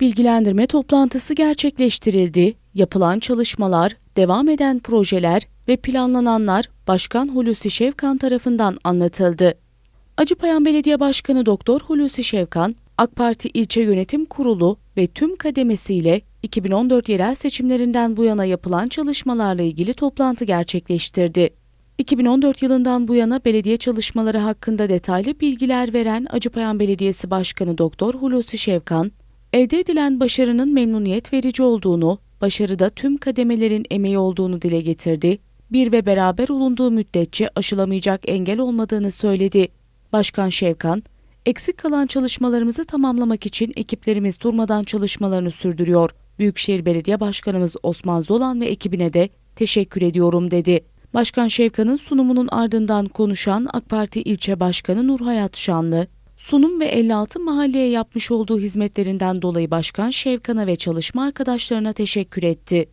bilgilendirme toplantısı gerçekleştirildi. Yapılan çalışmalar, devam eden projeler ve planlananlar Başkan Hulusi Şevkan tarafından anlatıldı. Acıpayam Belediye Başkanı Doktor Hulusi Şevkan, AK Parti İlçe Yönetim Kurulu ve tüm kademesiyle 2014 yerel seçimlerinden bu yana yapılan çalışmalarla ilgili toplantı gerçekleştirdi. 2014 yılından bu yana belediye çalışmaları hakkında detaylı bilgiler veren Acıpayam Belediyesi Başkanı Doktor Hulusi Şevkan, elde edilen başarının memnuniyet verici olduğunu, başarıda tüm kademelerin emeği olduğunu dile getirdi. Bir ve beraber olunduğu müddetçe aşılamayacak engel olmadığını söyledi. Başkan Şevkan, eksik kalan çalışmalarımızı tamamlamak için ekiplerimiz durmadan çalışmalarını sürdürüyor. Büyükşehir Belediye Başkanımız Osman Zolan ve ekibine de teşekkür ediyorum dedi. Başkan Şevkan'ın sunumunun ardından konuşan AK Parti İlçe Başkanı Nurhayat Şanlı, sunum ve 56 mahalleye yapmış olduğu hizmetlerinden dolayı Başkan Şevkan'a ve çalışma arkadaşlarına teşekkür etti.